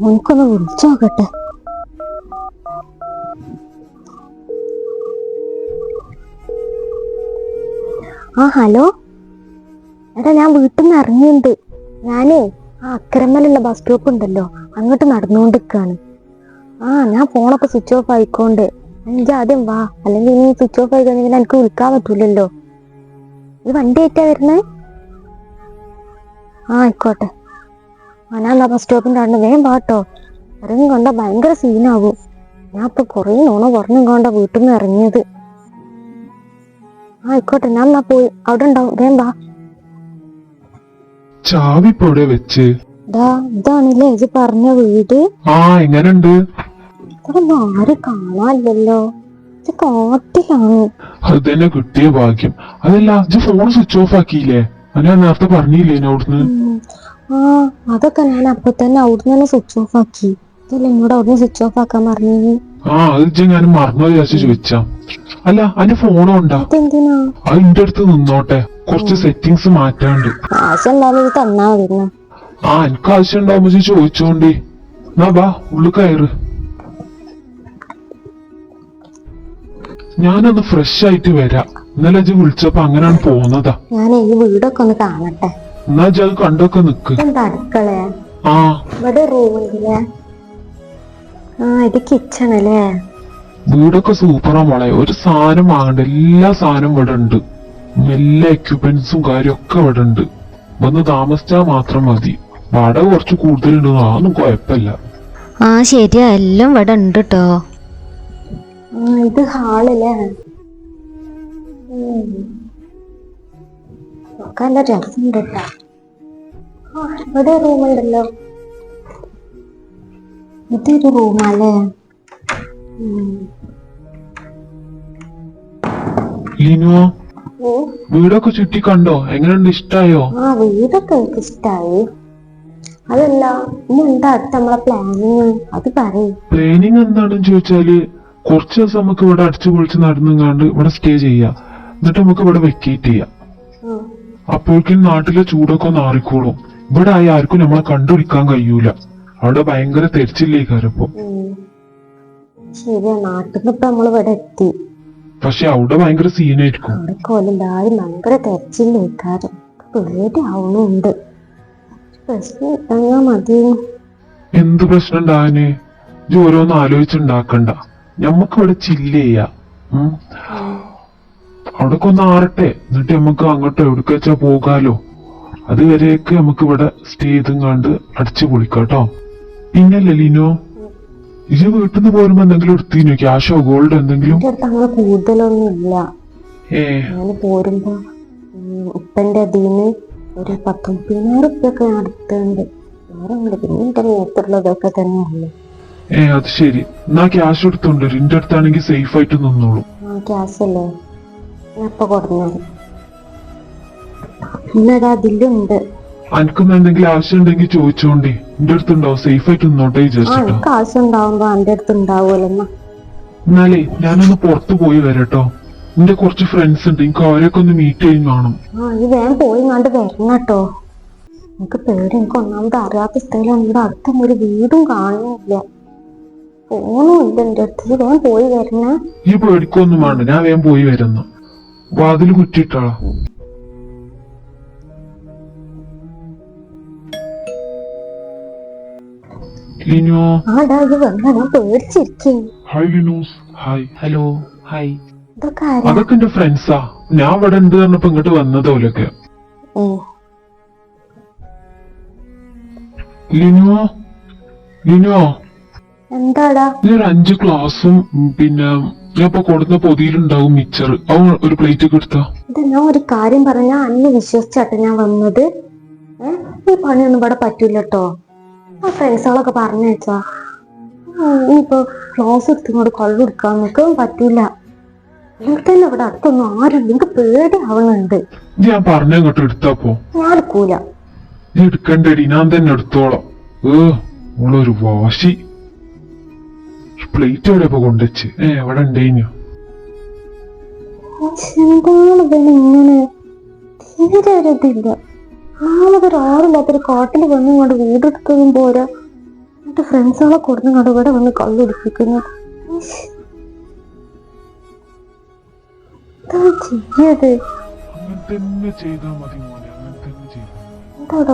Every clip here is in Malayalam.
മോനിക്കൊന്ന് വിളിച്ചു നോക്കട്ടെ. ആ ഹലോ? എടാ ഞാൻ വീട്ടിൽ നിന്ന് ഇറങ്ങിയിട്ടുണ്ട് ഞാനേ ആ അക്കരമ്മലുള്ള ബസ് സ്റ്റോപ്പ് ഉണ്ടല്ലോ അങ്ങോട്ട് നടന്നുകൊണ്ട് ആ ഞാൻ ഫോണൊക്കെ സ്വിച്ച് ഓഫ് ആയിക്കോണ്ട്. എനിക്ക് ആദ്യം വാ. അല്ലെങ്കിൽ ഇനി സ്വിച്ച് ഓഫ് ആയി കഴിഞ്ഞാൽ എനിക്ക് വിളിക്കാൻ പറ്റൂലല്ലോ. ഇത് വണ്ടി ആയിട്ടാ വരുന്നേ? ആ ആയിക്കോട്ടെ. എന്നാ ബസ് സ്റ്റോപ്പിന്റെ അവിടെ വേഗം പാട്ടോ ഇറങ്ങി കൊണ്ട ഭയങ്കര സീനാകും ഞാൻ ഇപ്പൊ കുറേ നോണ പറഞ്ഞു കൊണ്ട വീട്ടിൽ നിന്ന് ഇറങ്ങിയത് ആ ആയിക്കോട്ടെ ഞാൻ എന്നാ പോയി. അവിടെ ഉണ്ടാവും വേഗം വാ. ചാവി ഇപ്പൊ വെച്ച്? ദാ ഇതാണല്ലേ? ഇത് പറഞ്ഞ വീട്. ആ എങ്ങനുണ്ട് ഇതൊന്നും ആരും കാണാനില്ലല്ലോ. ഇത് കാട്ടിലാണ്. അത് തന്നെ കിട്ടിയ ഭാഗ്യം. അതല്ല ഇജ്ജ് ഫോൺ സ്വിച്ച് ഓഫ് ആക്കിയില്ലേ? ഞാൻ നേരത്തെ പറഞ്ഞില്ലേ അവിടുന്ന്. ആ അതൊക്കെ ഞാൻ അപ്പൊ തന്നെ അവിടുന്ന് തന്നെ സ്വിച്ച് ഓഫ് ആക്കി. ഇതല്ലേ എന്നോട് അവിടുന്ന് സ്വിച്ച് ഓഫ് ആക്കാൻ പറഞ്ഞു? ആ അത് ഞാൻ മറന്നു വിചാരിച്ചു ചോദിച്ചാ. അല്ല അതിന്റെ ഫോണും ഉണ്ടാ? അതെന്തിനാ? അത് ഇന്റെ അടുത്ത് നിന്നോട്ടെ. കുറച്ച് സെറ്റിങ്സ് മാറ്റാണ്ട്. ആവശ്യം എന്തായാലും ഇത് തന്നാ മതി ആ എനിക്ക് ആവശ്യം ഉണ്ടാവുമ്പോ ഇജ്ജ് ചോദിച്ചോണ്ടേ. എന്നാ ബാ ഉള്ളു കയറ്. ഞാനൊന്ന് ഫ്രഷ് ആയിട്ട് വരാം. ഇന്നലെ ഇജ്ജ് വിളിച്ചപ്പോ അങ്ങനെയാണ് പോകുന്നതാ. ഞാൻ ഈ വീടൊക്കെ ഒന്ന് കാണട്ടെ. എന്നാ ഇജ്ജ് കണ്ടൊക്കെ നിക്ക്. ഇതെന്താ അടുക്കളയാ ആ. ഇവിടെ ആ ഇത് കിച്ചൺ അല്ലേ വീടൊക്കെ സൂപ്പറാ മോളെ. ഒരു സാധനം വാങ്ങണ്ട. എല്ലാ സാധനവും ഇവിടെ ഉണ്ട്. എല്ലാ എക്യുപ്മെന്റ്സും കാര്യമൊക്കെ ഇവിടെ ഉണ്ട്. വന്ന് താമസിച്ചാ മാത്രം മതി. വാടക കുറച്ച് കൂടുതലുണ്ട്. അതൊന്നും കുഴപ്പമില്ല. ആ ശരിയാ. എല്ലാം ഇവിടെ ഉണ്ട് കേട്ടോ ഇത് ഹാളല്ലേ ഒക്കെ നല്ല രസമുണ്ട് കേട്ടോ ഇവിടെ റൂമുണ്ടല്ലോ ഇതൊരു റൂമല്ലേ ലിനുവോ വീടൊക്കെ ചുറ്റി കണ്ടോ? എങ്ങനെയുണ്ട്? ഇഷ്ടായോ? ആ വീടൊക്കെ എനിക്ക് ഇഷ്ടായി. അതല്ല ഇനി എന്താ അടുത്ത നമ്മളെ പ്ലാനിങ് അത് പറയും. പ്ലാനിങ് എന്താണെന്ന് ചോദിച്ചാൽ കുറച്ച് ദിവസം നമുക്ക് ഇവിടെ അടിച്ചു പൊളിച്ച് നടന്നുങ്ങാണ്ട് ഇവിടെ സ്റ്റേ ചെയ്യാം. എന്നിട്ട് നമുക്ക് ഇവിടെ വെക്കേറ്റ് ചെയ്യാം. അപ്പോഴേക്കും നാട്ടിലെ ചൂടൊക്കെ നാറിക്കോളും ഇവിടെ ആയി ആർക്കും നമ്മളെ കണ്ടുപിടിക്കാൻ കഴിയൂല. അവിടെ ഭയങ്കര തെരച്ചില്ലേ കാരപ്പോ ശരിയാ നമ്മൾ ഇവിടെ എത്തി. പക്ഷെ അവിടെ ഭയങ്കര സീനായിരിക്കും ഭയങ്കര പേടിയാവുന്നുണ്ട് പ്രശ്നം മതി എന്ത് പ്രശ്നം ഉണ്ടാകാന് ഇത് ഓരോന്ന് ആലോചിച്ചുണ്ടാക്കണ്ട ഞമ്മക്ക് ഇവിടെ ചില്ല് ചെയ്യാം. അവിടൊക്കെ ഒന്ന് ആറട്ടെ. എന്നിട്ട് നമുക്ക് അങ്ങോട്ട് എവിടേക്ക് വെച്ചാ പോകാലോ. അതുവരെയൊക്കെ നമുക്ക് ഇവിടെ സ്റ്റേ ചെയ്തും കണ്ട് അടിച്ചു പൊളിക്കാട്ടോ. പിന്നല്ലേ ലീനോ ഇത് വീട്ടിൽ നിന്ന് പോരുമ്പോ എന്തെങ്കിലും എടുത്തിനോ? ക്യാഷോ ഗോൾഡ് എന്തെങ്കിലും? കൂടുതലൊന്നും ഇല്ല ഏ. ഞാൻ പോരുമ്പോ ഉപ്പന്റെ അതിന്ന് ഒരു പത്ത് മുപ്പതിനായിരം ഉപ്പൊക്കെ ഞാൻ എടുത്തുണ്ട് വേറെ ഒന്നുമില്ല പിന്നെ എന്റെ നേരത്തുള്ളതൊക്കെ തന്നെ ഉള്ളു ഏ അത് ശരി. എന്നാ ക്യാഷ് എടുത്തുണ്ട്. എന്റെ അടുത്താണെങ്കിൽ സേഫ് ആയിട്ട് നിന്നോളൂ. ക്യാഷ് അല്ലേ? ഇപ്പൊ കൊടുന്നത് പിന്നത് അതിലുണ്ട്. അനക്കൊന്നും എന്തെങ്കിലും ആവശ്യം ഉണ്ടെങ്കിൽ ചോദിച്ചോണ്ടേ. എന്റെ അടുത്തുണ്ടാവും. സേഫ് ആയിട്ട് നിന്നോട്ടെ വിചാരിച്ചിട്ടോ. എനിക്ക് ആവശ്യം ഉണ്ടാവുമ്പോ എന്റെ അടുത്ത് ഉണ്ടാവുമല്ലോ എന്നാ എന്നാലേ ഞാനൊന്ന് പുറത്തു പോയി വരട്ടോ. എന്റെ കുറച്ച് ഫ്രണ്ട്സ് ഉണ്ട്. എനിക്ക് അവരൊക്കെ ഒന്ന് മീറ്റ് ചെയ്യും കാണും ആ ഈ വേഗം പോയി കണ്ട് വരണം കേട്ടോ. എനിക്ക് പേടി. എനിക്ക് ഒന്നാമത് അറിയാത്ത സ്ഥലമാണ് ഇവിടെ അടുത്തൊന്നും ഒരു വീടും കാണുന്നില്ല. ഫോണും ഇല്ല എന്റെ അടുത്ത്. ഈ വേഗം പോയി വരണേ. ഈ പേടിക്കൊന്നും വേണ്ട. ഞാൻ വേഗം പോയി വരുന്നു. വാതിൽ കുറ്റിട്ടാളോ Lino. Hi Linus hi hello hi അതൊക്കെ എന്റെ ഫ്രണ്ട്സാ ഞാൻ ഇവിടെ എന്ത് പറഞ്ഞപ്പോ ഇങ്ങോട്ട് വന്നതോലൊക്കെ ലിനോ. ലിനോ. എന്താടാ? ഒരു അഞ്ച് ക്ലാസ്സും പിന്നെ ഞാൻ ഇപ്പൊ കൊടുക്കുന്ന പൊതിയിലുണ്ടാവും മിച്ചർ അവ ഒരു പ്ലേറ്റ് ഒക്കെ എടുത്താ? ഞാൻ ഒരു കാര്യം പറഞ്ഞ അന്ന് വിശ്വസിച്ചാട്ടെ ഞാൻ വന്നത്. ഈ പണിയൊന്നും ഇവിടെ പറ്റൂല കേട്ടോ ആ ഫ്രണ്ട്സുകളൊക്കെ പറഞ്ഞേച്ചാ ഇനിയിപ്പോ ക്ലോസ് എടുത്തുകൊണ്ട് കള്ളു എടുക്കാൻ നിൽക്കാൻ പറ്റൂല. നിങ്ങൾക്ക് തന്നെ ഇവിടെ അടുത്തൊന്നും ആരും നിങ്ങക്ക് പേടിയാവുന്നുണ്ട് ഞാൻ പറഞ്ഞ ഇങ്ങോട്ട് എടുത്താപ്പോ ഞാൻ എടുക്കൂല. എടുക്കണ്ടടി. ഞാൻ തന്നെ എടുത്തോളാം. ഏ ഉള്ളൊരു വാശി. പ്ലേറ്റ് എവിടെ ഇപ്പൊ കൊണ്ടുവച്ച്? ഏ എവിടെ ഉണ്ടേനു. എന്താണ് ഇവന് ഇങ്ങനെ തീരെ ഒരു ഇതില്ല നാളെ ആറില്ലാത്തൊരു കാട്ടിൽ വന്നും കൊണ്ട് വീടെടുത്തതും പോരാ. എന്നിട്ട് ഫ്രണ്ട്സുകളെ കൊടുന്ന് ഇവിടെ വന്ന് കള്ളുടിപ്പിക്കുന്നു ചെയ്യത്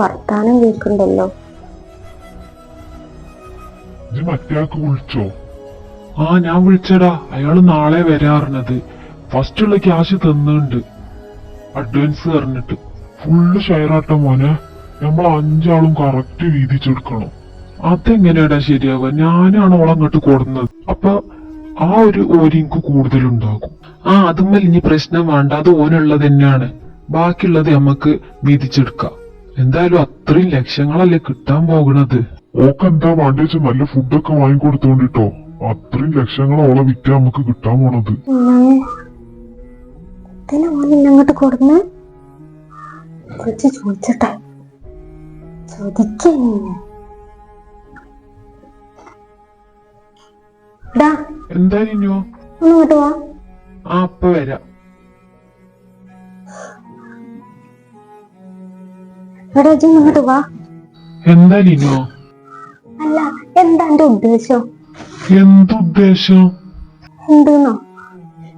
വർത്താനം കേൾക്കണ്ടല്ലോ? വിളിച്ചോ? ആ ഞാൻ വിളിച്ചടാ. അയാൾ നാളെ വരാറിഞ്ഞത് ഫസ്റ്റ് ഉള്ള ക്യാഷ് തന്നുണ്ട് അഡ്വാൻസ് തരണിട്ട് ഫുള്ള് ഷെയർ ആട്ട മോനെ. നമ്മൾ അഞ്ചാളും കറക്റ്റ് വീതിച്ചെടുക്കണം. അതെങ്ങനെയാടാ ശരിയാവുക? ഞാനാണ് ഓളെ അങ്ങോട്ട് കൊടുന്നത്. അപ്പൊ ആ ഒരു ഓരിക്ക് കൂടുതലുണ്ടാകും. ആ അതുമ്മൽ ഇനി പ്രശ്നം വേണ്ട. അത് ഓനുള്ളത് തന്നെയാണ്. ബാക്കിയുള്ളത് നമുക്ക് വീതിച്ചെടുക്കാം. എന്തായാലും അത്രയും ലക്ഷങ്ങളല്ലേ കിട്ടാൻ പോകണത് ഓക്കെന്താ വേണ്ടി വെച്ചാൽ നല്ല ഫുഡൊക്കെ വാങ്ങിക്കൊടുത്തോണ്ടിട്ടോ. അത്രയും ലക്ഷങ്ങളോളം ഓളെ വിറ്റാ നമുക്ക് കിട്ടാൻ പോണത്. അങ്ങോട്ട് കൊടുന്ന് കുറച്ച് ചോദിച്ചട്ടെ? ചോദിക്കേ. എന്താ ഇങ്ങോട്ട് വാ. ആ അപ്പൊ വരാം. എടാ ഇജ്ജ് ഇങ്ങോട്ട് വാ. എന്താ നിന്നോ? അല്ല എന്താ എന്റെ ഉദ്ദേശം? എന്തുദ്ദേശം? എന്തെന്നോ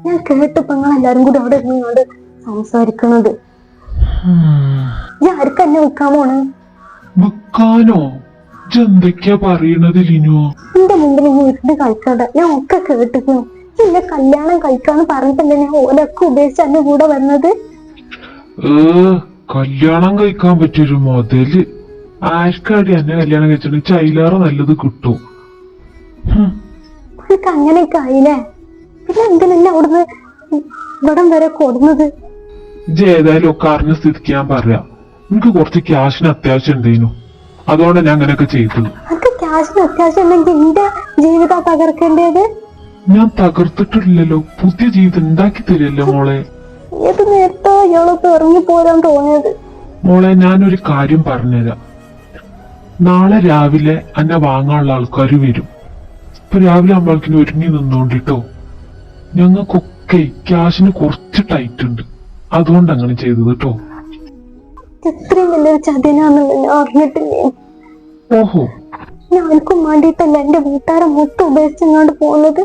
ഞാൻ കേട്ടപ്പോ നിങ്ങൾ എല്ലാരും കൂടി അവിടെ ഇരുന്നോണ്ട് സംസാരിക്കുന്നത് ഞാൻ ആർക്കും എന്നെ വിൽക്കാൻ പോണ്? വെക്കാനോ? എന്തൊക്കെയാ പറയണത് ലിനോ? എന്റെ മുമ്പിൽ ഇനി ഇരുന്ന് ഞാൻ ഒക്കെ കേട്ടിക്കുന്നു എന്നെ കല്യാണം കഴിക്കാന്ന് പറഞ്ഞിട്ടല്ലേ ഞാൻ ഓലൊക്കെ ഉപേക്ഷിച്ച് എന്റെ കൂടെ വന്നത്? ഏ കല്യാണം കഴിക്കാൻ പറ്റിയൊരു മുതൽ. ആർക്കാടി എന്നെ കല്യാണം കഴിച്ചിട്ടുണ്ട് ചൈലാറ് നല്ലത് കിട്ടും. എനിക്ക് അങ്ങനെയൊക്കെ ആയില്ലേ? പിന്നെ എന്തിനാ അവിടുന്ന് ഇവിടം വരെ കൊടുന്നത്? ഇജ്ജ് ഏതായാലും ഒക്കെ അറിഞ്ഞ സ്ഥിതിക്ക് ഞാൻ പറയാം. എനിക്ക് കുറച്ച് ക്യാഷിന് അത്യാവശ്യം ഉണ്ടായിരുന്നു അതുകൊണ്ടാണ് ഞാൻ അങ്ങനെയൊക്കെ ചെയ്തത്. എനിക്ക് ക്യാഷിന് അത്യാവശ്യം ഉണ്ടെങ്കിൽ എന്റെ ജീവിതം തകർക്കേണ്ടത്? ഞാൻ തകർത്തിട്ടില്ലല്ലോ. പുതിയ ജീവിതം ഉണ്ടാക്കി തരില്ലോ മോളെ? ഏത് നേരത്തോ ഇയാളൊക്കെ ഇറങ്ങി പോരാൻ തോന്നിയത്? മോളെ ഞാനൊരു കാര്യം പറഞ്ഞുതരാം. നാളെ രാവിലെ എന്നെ വാങ്ങാനുള്ള ആൾക്കാർ വരും. ഇപ്പൊ രാവിലെ അമ്പളക്കിന് ഒരുങ്ങി നിന്നോണ്ടിട്ടോ? ഞങ്ങൾക്കൊക്കെ ക്യാഷിന് കുറച്ച് ടൈറ്റ് ഉണ്ട് അതുകൊണ്ട് അങ്ങനെ ചെയ്തത് കേട്ടോ. ഇത്രയും വലിയൊരു ഞാൻ അറിഞ്ഞിട്ടില്ലേ? ഓഹോ. ഞാനക്കും വേണ്ടിയിട്ടല്ല എന്റെ വീട്ടുകാരെ മൊത്തം ഉപേക്ഷിച്ചങ്ങോട്ട് പോകുന്നത്.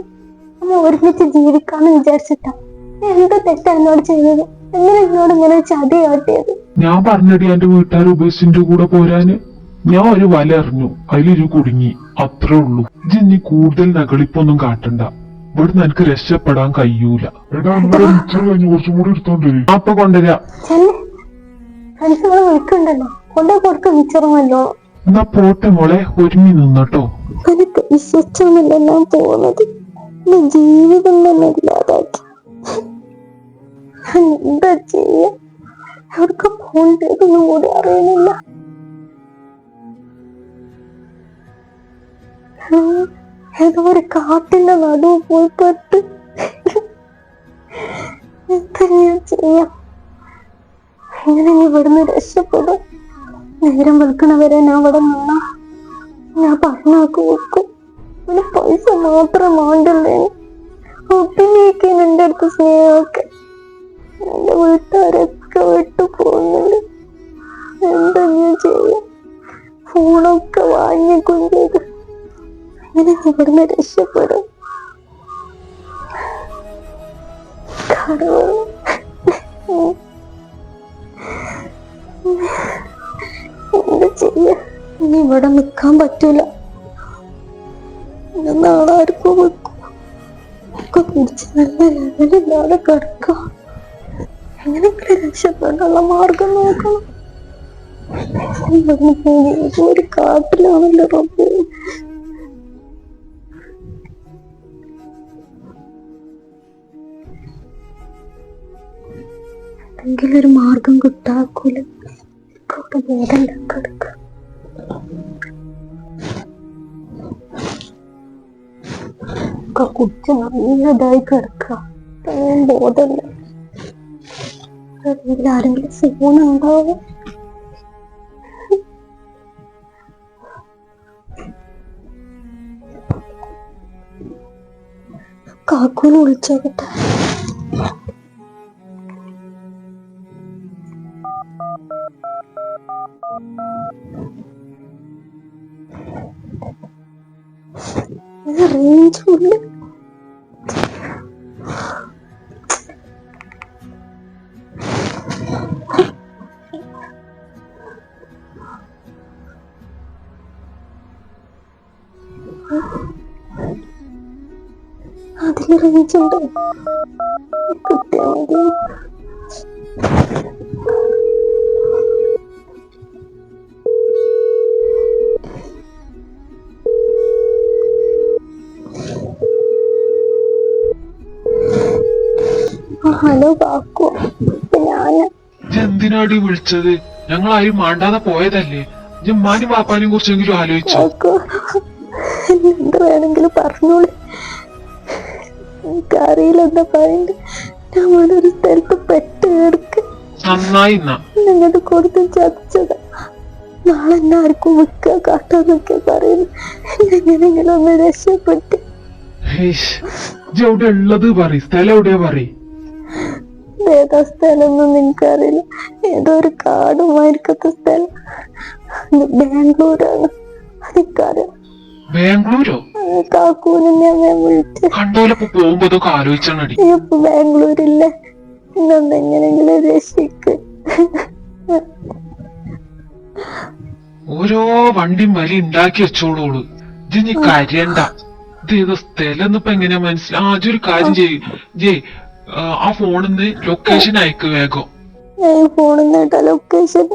നമ്മൾ ഒരുമിച്ച് ജീവിക്കാന്ന് വിചാരിച്ചിട്ടാ. ഞാൻ എന്താ തെറ്റാ എന്നോട് ചെയ്തത്? എങ്ങനെ എന്നോട് ഇങ്ങനെ ചതി കാട്ടിയത്? ഞാൻ പറഞ്ഞടി എന്റെ വീട്ടുകാർ ഉപേക്ഷിന്റെ കൂടെ പോരാന്. ഞാൻ ഒരു വല എറിഞ്ഞു. അതിലൊരു കുടുങ്ങി. അത്രേ ഉള്ളൂ. ഇജ്ജ് ഇനി കൂടുതൽ നകളിപ്പൊന്നും കാട്ടണ്ട. ഇവിടുന്ന് എനിക്ക് രക്ഷപ്പെടാൻ കഴിയൂല. എടാ അന്നേരം മിച്ചർ കഴിഞ്ഞ് കുറച്ചും കൂടി എടുത്തോണ്ടേ അപ്പൊ കൊണ്ടുവരാ. വിളിക്കണ്ടല്ലോ കൊണ്ടേ കൊടുക്ക മിച്ചറുമല്ലോ എന്നാ പോട്ടെ മോളെ ഒരുങ്ങി നിന്നട്ടോ. എനിക്ക് വിശ്വസിച്ചൊന്നുമില്ല ഞാൻ പോകുന്നത്. എന്റെ ജീവിതം തന്നെ ഇല്ലാതാക്കി. എന്താ ചെയ്യ? കൂടി അറിയുന്നില്ല. ഏതോ ഒരു കാട്ടിന്റെ നടുവ് പോയി പെട്ട്. എന്താ ഞാൻ ചെയ്യാം? എങ്ങനെ നീ ഇവിടുന്ന് രക്ഷപ്പെടും? നേരം വെളുക്കണവരെ ഞാൻ ഇവിടെ നിന്നാ ഞാൻ പറഞ്ഞാക്ക് വെക്കും. ഒരു പൈസ മാത്രം വേണ്ടല്ലേ? ഒപ്പിനേക്കാൻ എന്റെ അടുത്ത് സ്നേഹമൊക്കെ. എന്റെ വീട്ടുകാരൊക്കെ വിട്ടു പോകുന്നുണ്ട് ചെയ്യാ? ഫോണൊക്കെ വാങ്ങിക്കും അങ്ങനെ ഇവിടുന്ന് രക്ഷപ്പെടും. എന്താ ചെയ്യാ? ഇനി ഇവിടെ നിക്കാൻ പറ്റൂല. നാളെ ആർക്കും വെക്കും. ഒക്കെ കുടിച്ച് നല്ല ലെവലില്ലാതെ കിടക്കുക എങ്ങനെയെങ്കിലും രക്ഷപ്പെടാനുള്ള മാർഗം നോക്കണം? ഇവിടുന്ന് പോയി. ഒരു കാട്ടിലാണല്ലോ റബ്ബേ. എന്തെങ്കിലും ഒരു മാർഗം കിട്ടാക്കൂല. ഇവിടെ ബോധമില്ല കിടക്കുക ഒക്കെ കുടിച്ച് നല്ലതായി കിടക്കുക ബോധമില്ല. അറിയില്ല ആരെങ്കിലും ഫോൺ ഉണ്ടാവും കാക്കൂന് വിളിച്ചോട്ടെ റേഞ്ചുണ്ട് കിട്ടിയാ മതി ഹലോ ഞാൻ എന്തിനാടി വിളിച്ചത്? ഞങ്ങൾ ആരും മാണ്ടാതെ പോയതല്ലേ? ഞാൻ ഉമ്മാനും പാപ്പാനെയും കുറിച്ചെങ്കിലും ആലോചിച്ചു. എന്ത് വേണമെങ്കിലും പറഞ്ഞോളി. എനിക്കറിയില്ല എന്താ പറയണ്ട നമ്മളൊരു സ്ഥലത്ത് പെട്ട് കിടക്ക്. നിങ്ങളുടെ കൊടുത്ത് ചതിച്ചതാ. നാളെ എന്നെ ആർക്കും വിൽക്കുക കാട്ടാന്നൊക്കെ പറയുന്നു. എങ്ങനെയെങ്കിലും ഒന്ന് രക്ഷപ്പെട്ട് ഹേയ്, ഇജ്ജ് എവിടെ ഉള്ളത് പറ സ്ഥലം എവിടെയാ പറ ഏതാ സ്ഥലമൊന്നും നിനക്കറിയില്ല. ഏതോ ഒരു കാടുമായിരിക്കത്ത സ്ഥലം. ബാംഗ്ലൂരാണ്. എനിക്കറിയാം. ബാംഗ്ലൂരോ? കാക്കൂനെ ഞാൻ വിളിച്ചു. കണ്ടോലപ്പോ പോകുമ്പോ ഇതൊക്കെ ആലോചിച്ചണടി ഇപ്പൊ ബാംഗ്ലൂരില്ലേ. ഇന്നൊന്ന് എങ്ങനെങ്കിലും രക്ഷിക്ക്. ഓരോ വണ്ടിയും വലി ഉണ്ടാക്കി വെച്ചോളൂൾ ഇജ്ജ് നീ കരയണ്ട. ഇത് ഏതോ സ്ഥലം ഇപ്പൊ എങ്ങനെയാ മനസ്സിലാ ആ ഒരു കാര്യം ചെയ്യ്. ജയ് ആ ഫോണിൽ നിന്ന് ലൊക്കേഷൻ അയക്ക് വേഗം. നിന്നിട്ട ലൊക്കേഷൻ.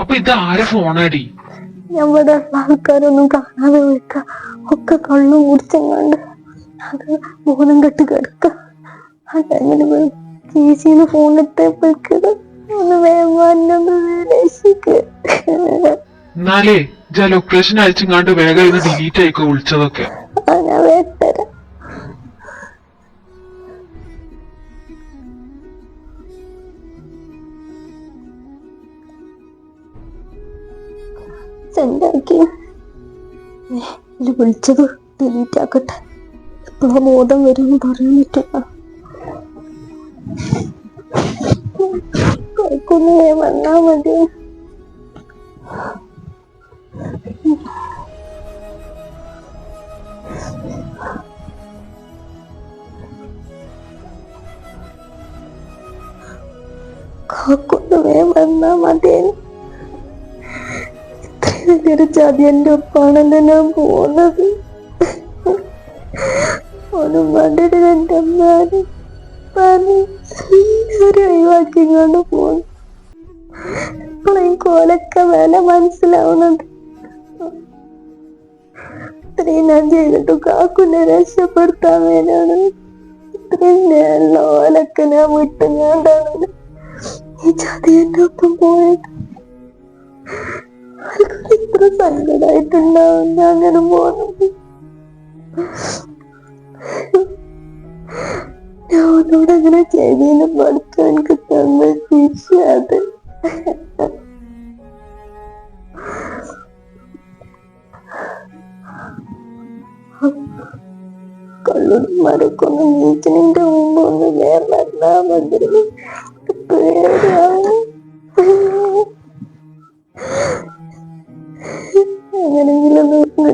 അപ്പൊ ഇത് ആരെ ഫോണാടി? ഞാൻ ഉള്ള ആൾക്കാരൊന്നും കാണാതെ വിളിക്ക ഒക്കെ കള്ളും കുടിച്ചെങ്ങാണ്ട് അത് ബോധം കെട്ട് കിടക്കുക ആ ടൈമിൽ ചേച്ചിന്ന് ഫോൺ ഇട്ടപ്പോഴേക്കത് ഒന്ന് വേഗം വാ, എന്നെ ഒന്ന് രക്ഷിക്ക്. എന്നാലേ ഇജ്ജ് ലൊക്കേഷൻ അയച്ചിങ്ങാണ്ട് വേഗം ഇത് ഡിലീറ്റ് ആയിക്കോ വിളിച്ചതൊക്കെ. ആ ഞാൻ ഇത് വിളിച്ചത് ഡിലീറ്റ് ആക്കട്ടെ എപ്പോഴാ ബോധം വരും പറയാൻ പറ്റില്ല. എന്റെ ഒപ്പാണല്ലോ ഞാൻ പോകുന്നത് ഒന്നും കണ്ടിട്ട് എന്റെ അമ്മാരും ഒഴിവാക്കിക്കൊണ്ട് പോകുന്നു കോലൊക്കെ വില മനസ്സിലാവുന്നത്. ഇത്രയും ഞാൻ ചെയ്തിട്ട് കാക്കുനെ രക്ഷപ്പെടുത്താൻ വേണ്ടിയാണ്. ഇത്രയും ഞാൻ ഓലൊക്കെ ഞാൻ ഈ ചതി ഒപ്പം പോയത്. ഇത്ര സങ്കടമായിട്ടുണ്ടാവും ഞാൻ അങ്ങനെ പോകുന്നത് ഞാൻ ഒന്നുകൂടെ അങ്ങനെ ചെയ്തതിന് പഠിച്ചു എനിക്ക് തന്ന ശിക്ഷ അത് കള്ളുമാരൊക്കെ ഒന്ന് നീച്ചതിന്റെ മുമ്പ് ഒന്ന് വേറെ മതി പേടിയാവും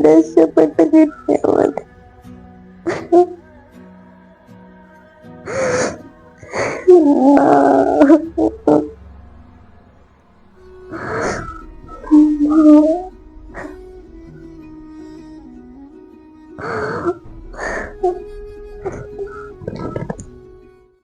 എങ്ങനെങ്കിലും ഒന്ന്